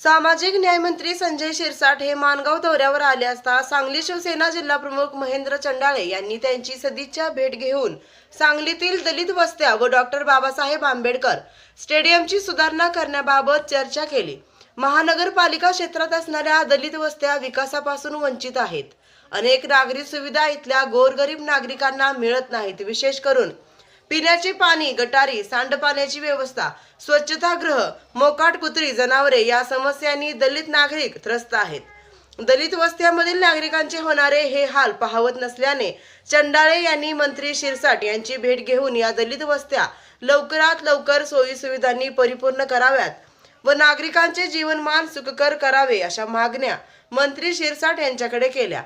सामाजिक न्यायमंत्री संजय शिरसाट हे मानगाव दौऱ्यावर आले असता सांगली शिवसेना जिल्हा प्रमुख महेंद्र चंडाळे यांनी त्यांची सदिच्छा भेट घेऊन सांगलीतील दलित वस्त्या व डॉक्टर बाबासाहेब आंबेडकर स्टेडियमची सुधारणा करण्याबाबत चर्चा केली. महानगरपालिका क्षेत्रात असणाऱ्या दलित वस्त्या विकासापासून वंचित आहेत. अनेक नागरिक सुविधा इथल्या गोरगरीब नागरिकांना मिळत नाहीत विशेष करून पिण्याचे पाणी गटारी सांडपाण्याची व्यवस्था स्वच्छतागृह मोकाट कुत्री जनावरे या समस्यांनी दलित नागरिक त्रस्त आहेत. दलित वस्त्यामधील नागरिकांचे होणारे हे हाल पाहवत नसल्याने चंडाळे यांनी मंत्री शिरसाट यांची भेट घेऊन या दलित वस्त्या लवकरात लवकर सोयीसुविधांनी परिपूर्ण कराव्यात व नागरिकांचे जीवनमान सुखकर करावे अशा मागण्या मंत्री शिरसाट यांच्याकडे केल्या.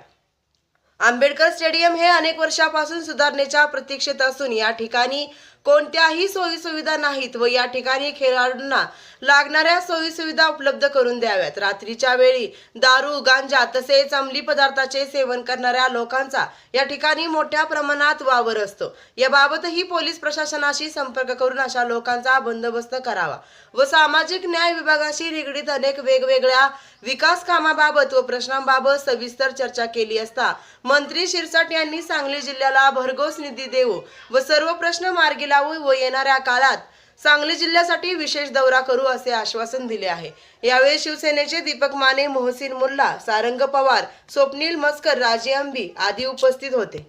आंबेडकर स्टेडियम हे अनेक वर्षापासून सुधारणेच्या प्रतीक्षेत असून या ठिकाणी कोणत्याही सोयी सुविधा नाहीत व या ठिकाणी खेळाडूंना लागणाऱ्या सोयी सुविधा उपलब्ध करून द्याव्यात. रात्रीच्या वेळी दारू गांजा तसेच अंमली पदार्थाचे सेवन करणाऱ्या लोकांचा या ठिकाणी मोठ्या प्रमाणात वावर असतो. याबाबतही पोलीस प्रशासनाशी संपर्क करून अशा लोकांचा बंदोबस्त करावा व सामाजिक न्याय विभागाशी निगडीत अनेक वेगवेगळ्या विकास कामाबाबत व प्रश्नांबाबत सविस्तर चर्चा केली असता मंत्री शिरसाट यांनी सांगली जिल्ह्याला भरघोस निधी देऊ व सर्व प्रश्न मार्गी लावू व येणाऱ्या काळात सांगली जिल्ह्यासाठी विशेष दौरा करू असे आश्वासन दिले आहे. यावेळी शिवसेनेचे दीपक माने मोहसिन मुल्ला सारंग पवार स्वप्नील मस्कर राजे अंबी आदी उपस्थित होते.